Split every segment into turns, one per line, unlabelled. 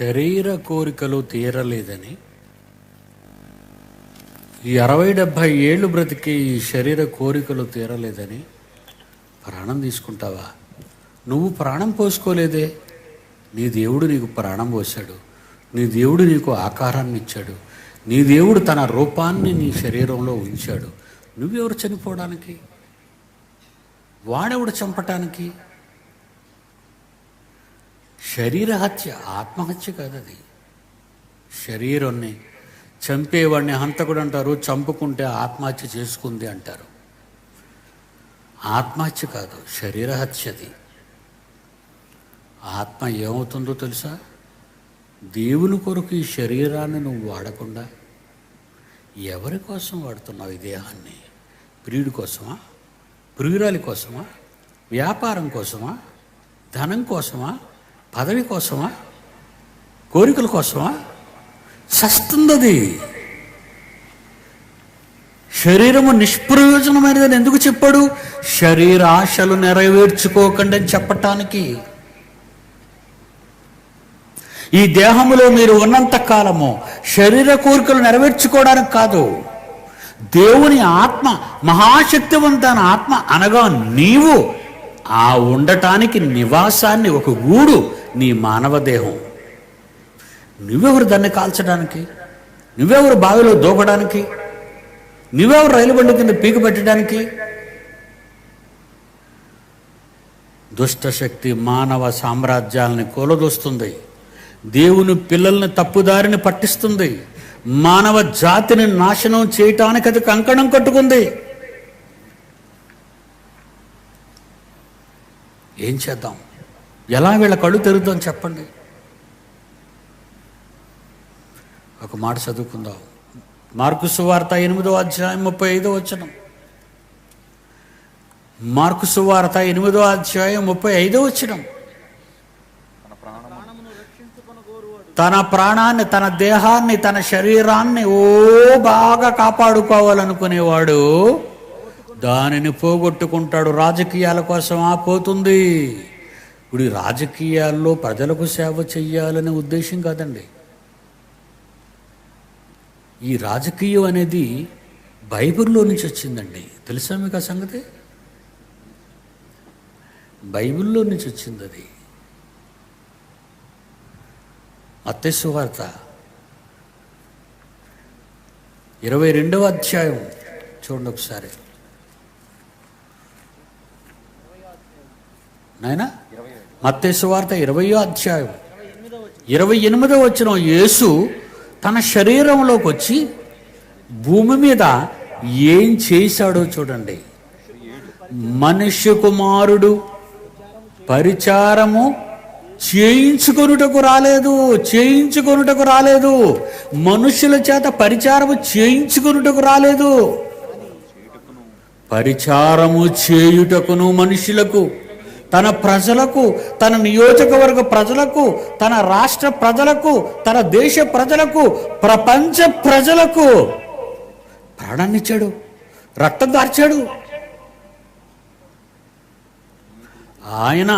శరీర కోరికలు తీరలేదని ఈ అరవై డెబ్భై ఏళ్ళు బ్రతికి ఈ శరీర కోరికలు తీరలేదని ప్రాణం తీసుకుంటావా? నువ్వు ప్రాణం పోసుకోలేదే. నీ దేవుడు నీకు ప్రాణం పోశాడు. నీ దేవుడు నీకు ఆకారాన్ని ఇచ్చాడు. నీ దేవుడు తన రూపాన్ని నీ శరీరంలో ఉంచాడు. నువ్వెవరు చనిపోవడానికి? వాడెవడు చంపటానికి? శరీర హత్య ఆత్మహత్య కాదు అది. శరీరాన్ని చంపేవాడిని హంతకుడు అంటారు చంపుకుంటే ఆత్మహత్య చేసుకుంది అంటారు. ఆత్మహత్య కాదు శరీరహత్యది. ఆత్మ ఏమవుతుందో తెలుసా? దేవుని కొరకు ఈ శరీరాన్ని నువ్వు వాడకుండా ఎవరి కోసం వాడుతున్నావు ఈ దేహాన్ని? ప్రియుడి కోసమా? ప్రియురాలి కోసమా? వ్యాపారం కోసమా? ధనం కోసమా? పదవి కోసమా? కోరికల కోసమా? చస్తుందది శరీరము నిష్ప్రయోజనమైనదని ఎందుకు చెప్పాడు? శరీర ఆశలు నెరవేర్చుకోకండి అని చెప్పటానికి. ఈ దేహములో మీరు ఉన్నంత కాలము శరీర కోరికలు నెరవేర్చుకోవడానికి కాదు. దేవుని ఆత్మ మహాశక్తివంతమైన ఆత్మ అనగా నీవు. ఆ ఉండటానికి నివాసాన్ని ఒక గూడు నీ మానవ దేహం. నువ్వెవరు దాన్ని కాల్చడానికి? నువ్వెవరు బావిలో దూకడానికి? నువ్వెవరు రైలు బండి కింద పీకు పెట్టడానికి? దుష్టశక్తి మానవ సామ్రాజ్యాలని కూలదోస్తుంది. దేవుని పిల్లల్ని తప్పుదారిని పట్టిస్తుంది. మానవ జాతిని నాశనం చేయటానికి అది కంకణం కట్టుకుంది. ఏం చేద్దాం? ఎలా వీళ్ళ కళ్ళు తెరుద్దాం చెప్పండి. ఒక మాట చదువుకుందాం. మార్కు సువార్త ఎనిమిదో అధ్యాయం ముప్పై ఐదో వచనం. మార్కు సువార్త ఎనిమిదో అధ్యాయం ముప్పై ఐదో వచనం. తన ప్రాణాన్ని తన దేహాన్ని తన శరీరాన్ని ఓ బాగా కాపాడుకోవాలనుకునేవాడు దానిని పోగొట్టుకుంటాడు. రాజకీయాల కోసం ఆ పోతుంది ఇప్పుడు ఈ రాజకీయాల్లో ప్రజలకు సేవ చెయ్యాలనే ఉద్దేశం కాదండి. ఈ రాజకీయం అనేది బైబిల్లో నుంచి వచ్చిందండి. తెలుసా మీకు ఆ సంగతి? బైబిల్లో నుంచి వచ్చింది అది. మత్తేసు వార్త ఇరవై రెండవ అధ్యాయం చూడండి ఒకసారి. నాయనా? మత్తేసు వార్త ఇరవయో అధ్యాయం ఇరవై ఎనిమిదో వచ్చిన యేసు తన శరీరంలోకి వచ్చి భూమి మీద ఏం చేశాడో చూడండి. మనుష్య కుమారుడు పరిచారము చేయించుకొనుటకు రాలేదు చేయించుకొనుటకు రాలేదు. మనుషుల చేత పరిచారము చేయించుకొనుటకు రాలేదు. పరిచారము చేయుటకును మనుషులకు తన ప్రజలకు తన నియోజకవర్గ ప్రజలకు తన రాష్ట్ర ప్రజలకు తన దేశ ప్రజలకు ప్రపంచ ప్రజలకు ప్రాణాన్నిచ్చాడు రక్తం దార్చాడు. ఆయన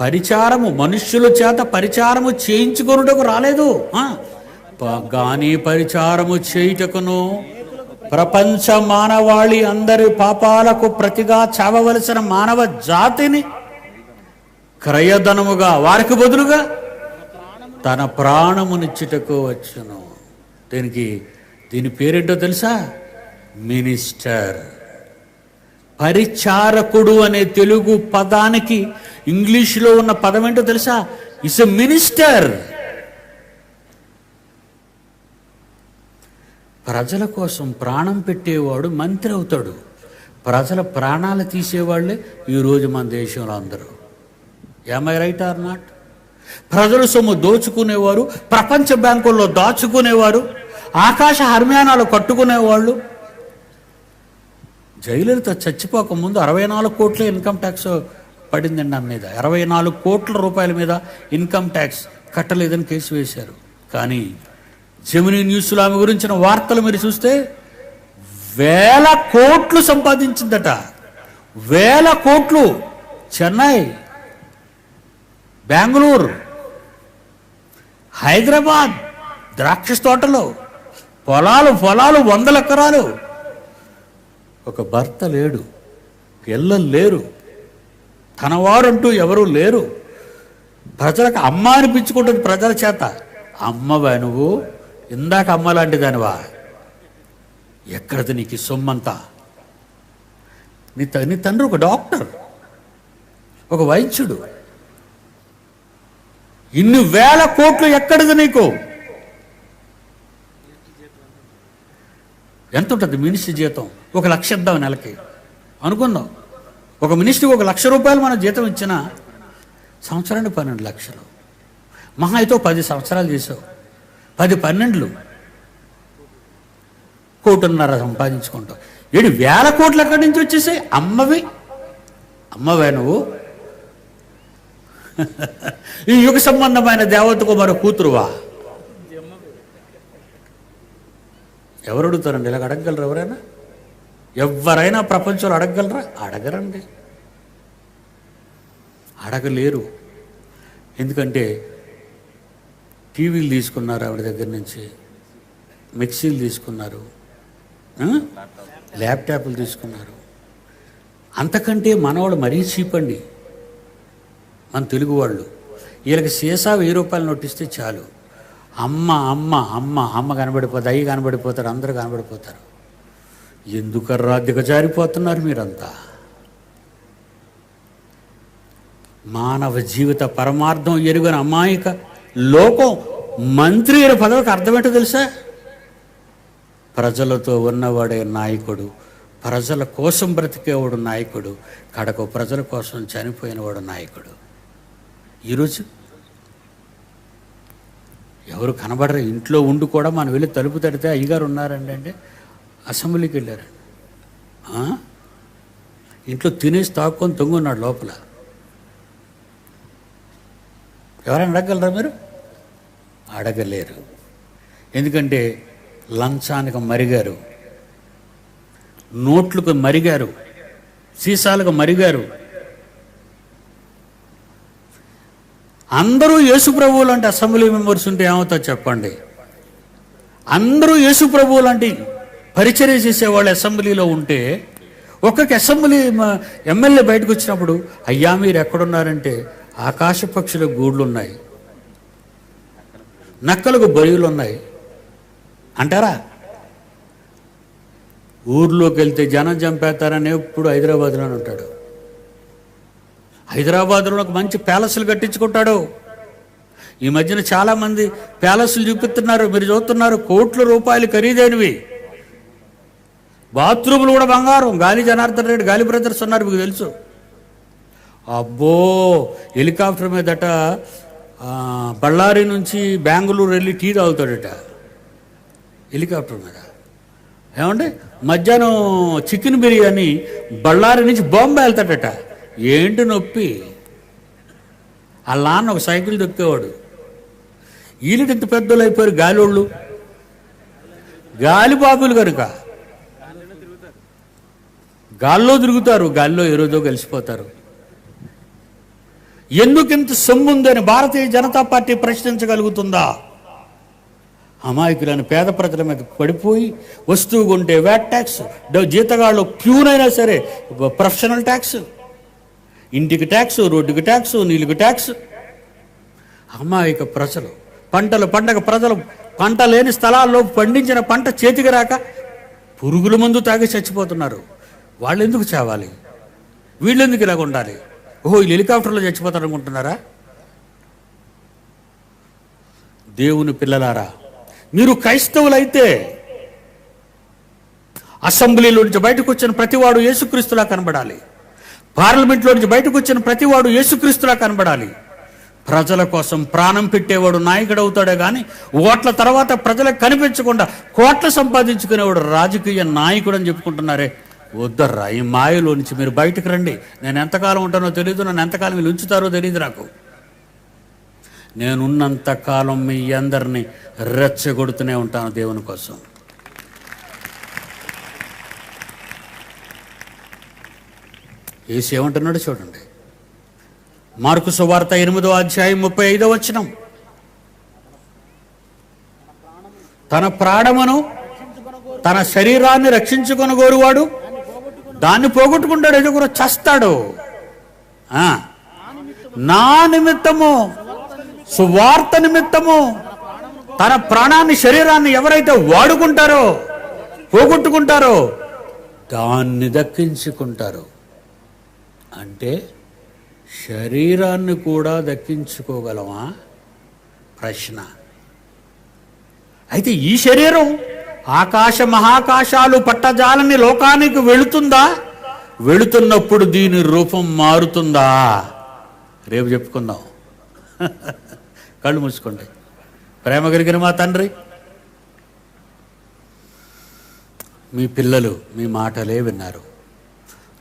పరిచారము మనుష్యుల చేత పరిచారము చేయించుకొనుటకు రాలేదు. కానీ గాని పరిచారము చేయుటకును ప్రపంచ మానవాళి అందరి పాపాలకు ప్రతిగా చావవలసిన మానవ జాతిని క్రయధనముగా వారికి బదులుగా తన ప్రాణమునిచ్చుటకు వచ్చును. దీనికి దీని పేరేంటో తెలుసా? మినిస్టర్. పరిచారకుడు అనే తెలుగు పదానికి ఇంగ్లీష్లో ఉన్న పదం ఏంటో తెలుసా? Is a minister. ప్రజల కోసం ప్రాణం పెట్టేవాడు మంత్రి అవుతాడు. ప్రజల ప్రాణాలు తీసేవాళ్ళే ఈరోజు మన దేశంలో అందరూ. ఐ రైట్ ఆర్ నాట్ ప్రజలు సొమ్ము దోచుకునేవారు ప్రపంచ బ్యాంకుల్లో దాచుకునేవారు ఆకాశ హర్మ్యానాలు కట్టుకునేవాళ్ళు. జయలలిత చచ్చిపోక ముందు అరవై నాలుగు కోట్ల ఇన్కమ్ ట్యాక్స్ పడిందండి ఆమె మీద. ఇరవై నాలుగు కోట్ల రూపాయల మీద ఇన్కమ్ ట్యాక్స్ కట్టలేదని కేసు వేశారు. కానీ జమినీ న్యూస్లో ఆమె గురించిన వార్తలు మీరు చూస్తే వేల కోట్లు సంపాదించిందట. వేల కోట్లు. చెన్నై బెంగళూరు హైదరాబాద్ ద్రాక్ష తోటలో పొలాలు పొలాలు వందల ఎకరాలు. ఒక భర్త లేడు పిల్లలు లేరు తనవారంటూ ఎవరూ లేరు. ప్రజలకు అమ్మ అనిపించుకుంటుంది ప్రజల చేత. అమ్మవా నువ్వు? ఇందాక అమ్మ లాంటిదానివా? ఎక్కడది నీకు సొమ్మంతా? నీ నీ తండ్రి ఒక డాక్టర్ ఒక వైద్యుడు. ఇన్ని వేల కోట్లు ఎక్కడిది నీకు? ఎంత ఉంటుంది మినిస్ట్రీ జీతం? ఒక లక్ష ఇద్దాం నెలకి. అనుకుందాం. ఒక మినిస్ట్రీకి ఒక లక్ష రూపాయలు మనం జీతం ఇచ్చినా సంవత్సరానికి పన్నెండు లక్షలు. మహా అయితే పది సంవత్సరాలు చేసావు. పది పన్నెండులు. కోటున్నర సంపాదించుకుంటావు. ఏడు వేల కోట్లు ఎక్కడి నుంచి వచ్చేసాయి? అమ్మవి. అమ్మవే నువ్వు. ఈ యుగ సంబంధమైన దేవతకు మరో కూతురువా? ఎవరు అడుగుతారండి? ఇలాగ అడగగలరు ఎవరైనా? ఎవరైనా ప్రపంచంలో అడగగలరా? అడగరండి. అడగలేరు. ఎందుకంటే టీవీలు తీసుకున్నారు ఆవిడ దగ్గర నుంచి. మిక్సీలు తీసుకున్నారు. ల్యాప్టాప్లు తీసుకున్నారు. అంతకంటే మనవాడు మరీ చీప్ అండి మన తెలుగు వాళ్ళు వీళ్ళకి సీసా వెయ్యి రూపాయలు నోటిస్తే చాలు. అమ్మ అమ్మ అమ్మ అమ్మ కనబడిపోతుంది అయ్యి కనబడిపోతారు అందరూ కనబడిపోతారు. ఎందుకర్రా దిగజారిపోతున్నారు మీరంతా? మానవ జీవిత పరమార్థం ఎరుగని అమాయక లోకం మంత్రి అయిన పదవికి అర్థమేంటో తెలుసా? ప్రజలతో ఉన్నవాడే నాయకుడు ప్రజల కోసం బ్రతికేవాడు నాయకుడు కడకు ప్రజల కోసం చనిపోయినవాడు నాయకుడు. ఈరోజు ఎవరు కనబడరు. ఇంట్లో ఉండి కూడా మనం వెళ్ళి తలుపు తడితే అయ్యగారు ఉన్నారండి అంటే అసెంబ్లీకి వెళ్ళారండి ఇంట్లో తినేసి తాక్కొని తొంగున్నాడు లోపల. ఎవరైనా అడగలరా మీరు? అడగలేరు. ఎందుకంటే లంచానికి మరిగారు. నోట్లకు మరిగారు. సీసాలకు మరిగారు. అందరూ యేసుప్రభువు లాంటి అసెంబ్లీ మెంబర్స్ ఉంటే ఏమవుతుందో చెప్పండి? అందరూ యేసుప్రభువు లాంటి పరిచర్య చేసేవాళ్ళు అసెంబ్లీలో ఉంటే ఒక్కొక్క అసెంబ్లీ ఎమ్మెల్యే బయటకు వచ్చినప్పుడు అయ్యా మీరు ఎక్కడున్నారంటే ఆకాశ పక్షుల గూళ్ళు ఉన్నాయి నక్కలకు బరువులు ఉన్నాయి అంటారా? ఊర్లోకి వెళ్తే జనం చంపేస్తారని ఎప్పుడు హైదరాబాద్లోనే ఉంటాడు. హైదరాబాద్లో ఒక మంచి ప్యాలెస్లు కట్టించుకుంటాడు. ఈ మధ్యన చాలామంది ప్యాలెస్లు చూపిస్తున్నారు. మీరు చూస్తున్నారు కోట్ల రూపాయలు ఖరీదైనవి. బాత్రూములు కూడా బంగారం. గాలి జనార్దన్ రెడ్డి గాలి బ్రదర్స్ ఉన్నారు మీకు తెలుసు. అబ్బో హెలికాప్టర్ మీదట బళ్ళారి నుంచి బెంగళూరు వెళ్ళి టీ తాగుతాడట. హెలికాప్టర్ మీద. ఏమంటే మధ్యాహ్నం చికెన్ బిర్యానీ బళ్ళారి నుంచి బాంబే వెళ్తాడట. ఏంటి నొప్పి? అలా ఒక సైకిల్ దొక్కేవాడు. వీళ్ళు ఇంత పెద్దలు అయిపోయారు గాలోళ్ళు. గాలి బాబులు కనుక గాల్లో తిరుగుతారు గాల్లో ఏ రోజో కలిసిపోతారు. ఎందుకింత సొమ్ముందని భారతీయ జనతా పార్టీ ప్రశ్నించగలుగుతుందా? అమాయకులను పేద ప్రజల మీద పడిపోయి వస్తువు కొంటే వ్యాట్ ట్యాక్స్ జీతగాళ్ళు క్యూనైనా సరే ప్రొఫెషనల్ ట్యాక్స్. ఇంటికి ట్యాక్స్ రోడ్డుకి ట్యాక్స్ నీళ్ళకి ట్యాక్స్. అమాయక ప్రజలు పంటలు పండగ ప్రజలు పంట లేని స్థలాల్లో పండించిన పంట చేతికి రాక పురుగుల మందు తాగి చచ్చిపోతున్నారు. వాళ్ళు ఎందుకు చావాలి? వీళ్ళు ఎందుకు ఇలాగ ఉండాలి? ఓహో వీళ్ళు హెలికాప్టర్లో చచ్చిపోతారు అనుకుంటున్నారా? దేవుని పిల్లలారా మీరు క్రైస్తవులైతే అసెంబ్లీలో నుంచి బయటకు వచ్చిన ప్రతివాడు యేసుక్రీస్తులా కనబడాలి. పార్లమెంట్లో నుంచి బయటకు వచ్చిన ప్రతివాడు యేసుక్రీస్తులా కనబడాలి. ప్రజల కోసం ప్రాణం పెట్టేవాడు నాయకుడు అవుతాడే కానీ ఓట్ల తర్వాత ప్రజలకు కనిపించకుండా కోట్లు సంపాదించుకునేవాడు రాజకీయ నాయకుడు అని చెప్పుకుంటున్నారే. వద్దర్రా ఈ మాయలో నుంచి మీరు బయటకు రండి. నేను ఎంతకాలం ఉంటానో తెలియదు నన్ను ఎంతకాలం మీరు ఉంచుతారో తెలియదు నాకు. నేనున్నంత కాలం మీ అందరినీ రెచ్చగొడుతూనే ఉంటాను దేవుని కోసం. ఏసు ఏమంటున్నాడు చూడండి. మార్కు సువార్త ఎనిమిదో అధ్యాయం ముప్పై ఐదో వచ్చినం తన ప్రాణమును తన శరీరాన్ని రక్షించుకొని కోరువాడు దాన్ని పోగొట్టుకుంటాడు ఎదుగురు చస్తాడు. నా నిమిత్తము సువార్త నిమిత్తము తన ప్రాణాన్ని శరీరాన్ని ఎవరైతే వాడుకుంటారో పోగొట్టుకుంటారో దాన్ని దక్కించుకుంటారు. అంటే శరీరాన్ని కూడా దక్కించుకోగలమా? ప్రశ్న. అయితే ఈ శరీరం ఆకాశ మహాకాశాలు పట్టజాలని లోకానికి వెళుతుందా? వెళుతున్నప్పుడు దీని రూపం మారుతుందా? రేపు చెప్పుకుందాం. కళ్ళు మూసుకోండి. ప్రేమ కలిగిన మా తండ్రి మీ పిల్లలు మీ మాటలే విన్నారు.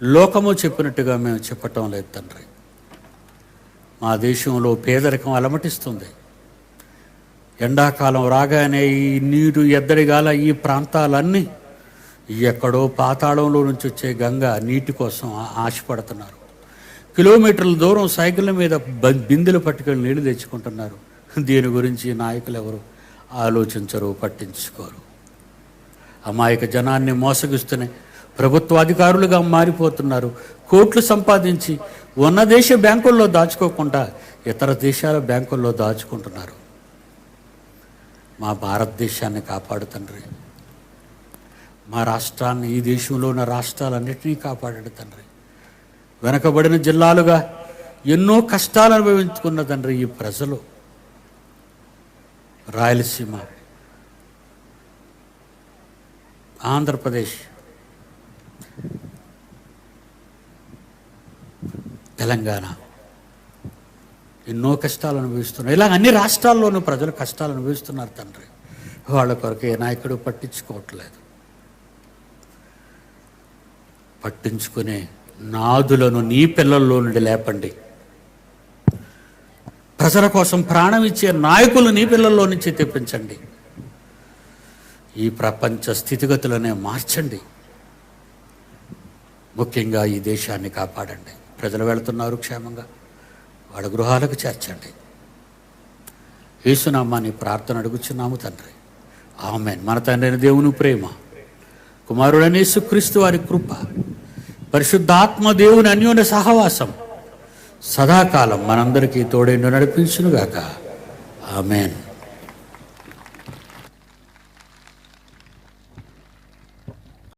లోకము చెప్పినట్టుగా మేము చెప్పటం లేదు తండ్రి. మా దేశంలో పేదరికం అలమటిస్తుంది. ఎండాకాలం రాగానే ఈ నీరు ఎద్దడిగాల ఈ ప్రాంతాలన్నీ ఎక్కడో పాతాళంలో నుంచి వచ్చే గంగ నీటి కోసం ఆశపడుతున్నారు. కిలోమీటర్ల దూరం సైకిళ్ళ మీద బిందెలు పట్టుకెళ్ళి నీళ్ళు తెచ్చుకుంటున్నారు. దీని గురించి నాయకులు ఎవరు ఆలోచించరు పట్టించుకోరు. అమాయక జనాన్ని మోసగిస్తున్నాయి ప్రభుత్వాధికారులుగా మారిపోతున్నారు. కోట్లు సంపాదించి ఉన్న దేశ బ్యాంకుల్లో దాచుకోకుండా ఇతర దేశాల బ్యాంకుల్లో దాచుకుంటున్నారు. మా భారతదేశాన్ని కాపాడు తండ్రి. మా రాష్ట్రాన్ని ఈ దేశంలో ఉన్న రాష్ట్రాలన్నింటినీ కాపాడాడు తండ్రి. వెనకబడిన జిల్లాలుగా ఎన్నో కష్టాలు అనుభవించుకున్న తండ్రి ఈ ప్రజలు. రాయలసీమ ఆంధ్రప్రదేశ్ తెలంగాణ. ఎన్నో కష్టాలు అనుభవిస్తున్నారు ఇలా అన్ని రాష్ట్రాల్లోనూ ప్రజలు కష్టాలు అనుభవిస్తున్నారు తండ్రి. వాళ్ళ కొరకు ఏ నాయకుడు పట్టించుకోవట్లేదు. పట్టించుకునే నాదులను నీ పిల్లల్లో నుండి లేపండి. ప్రజల కోసం ప్రాణం ఇచ్చే నాయకులు నీ పిల్లల్లో నుంచి తెప్పించండి. ఈ ప్రపంచ స్థితిగతులనే మార్చండి. ముఖ్యంగా ఈ దేశాన్ని కాపాడండి. ప్రజలు వెళుతున్నారు క్షేమంగా. వాళ్ళ గృహాలకు చేర్చండి. యేసునామాన్ని ప్రార్థన అడుగుచున్నాము తండ్రి. ఆమెన్. మన తండ్రి అయిన దేవుని ప్రేమ కుమారుడని యేసుక్రీస్తు వారి కృప పరిశుద్ధాత్మ దేవుని అన్యోన్య సహవాసం సదాకాలం మనందరికీ తోడేండు నడిపించునుగాక ఆమెన్.